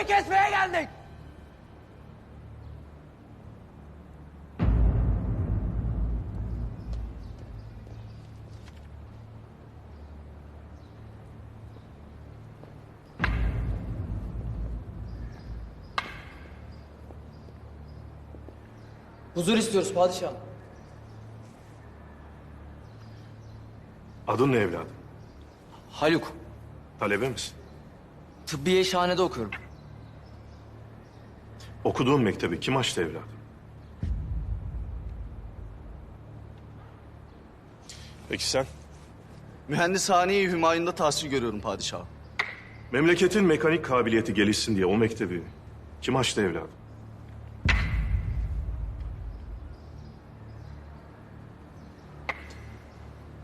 nefesini kesmeye geldik. Huzur istiyoruz padişahım. Adın ne evladım? Haluk, Talebe misin? tıbbiye şahanede okuyorum. Okuduğun mektebi kim açtı evladım? Peki sen? Mühendishane-i Hümayun'da tahsil görüyorum padişahım. Memleketin mekanik kabiliyeti gelişsin diye o mektebi kim açtı evladım?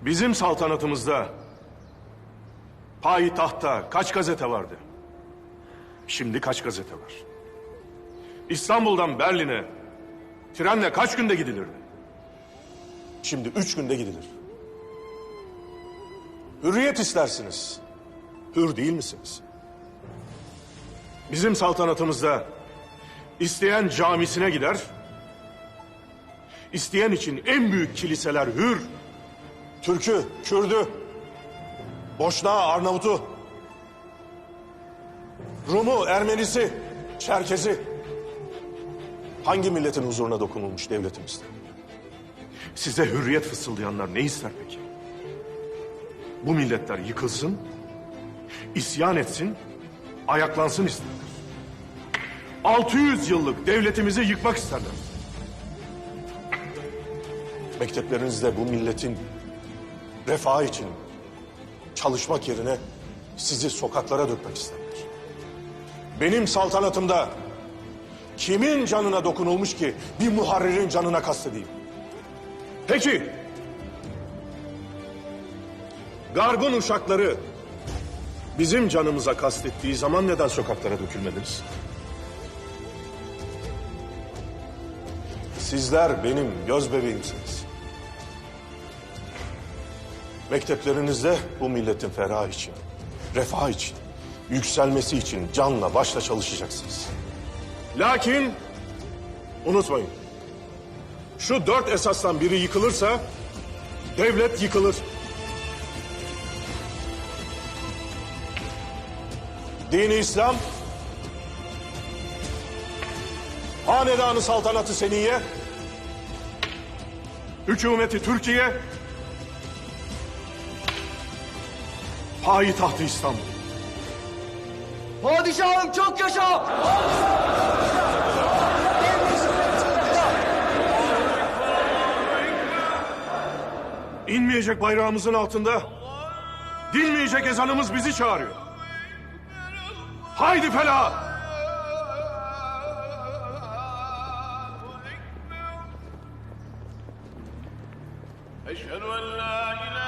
Bizim saltanatımızda payitahtta kaç gazete vardı? Şimdi kaç gazete var? İstanbul'dan Berlin'e trenle kaç günde gidilirdi? Şimdi üç günde gidilir. Hürriyet istersiniz. Hür değil misiniz? Bizim saltanatımızda isteyen camisine gider, isteyen için en büyük kiliseler hür, Türk'ü, Kürd'ü, Boşnağı, Arnavut'u, Rum'u, Ermenisi, Çerkezi. Hangi milletin huzuruna dokunulmuş devletimizde? Size hürriyet fısıldayanlar ne ister peki? Bu milletler yıkılsın, isyan etsin, ayaklansın isterler. 600 yıllık devletimizi yıkmak isterler. Mekteplerinizde bu milletin refahı için çalışmak yerine sizi sokaklara dökmek isterler. Benim saltanatımda kimin canına dokunulmuş ki bir muharririn canına kastedeyim? Peki, Garbın uşakları bizim canımıza kastettiği zaman neden sokaklara dökülmediniz? Sizler benim göz bebeğimsiniz. Mekteplerinizde bu milletin ferahı için, refah için, yükselmesi için canla başla çalışacaksınız. Lakin unutmayın, şu dört esasdan biri yıkılırsa devlet yıkılır. Dini İslam, hanedanı saltanatı seniye, hükümeti Türkiye, payitahtı İstanbul. Padişahım çok yaşa! İnmeyecek bayrağımızın altında, dinmeyecek ezanımız bizi çağırıyor. Haydi fela! أشهد أن لا إله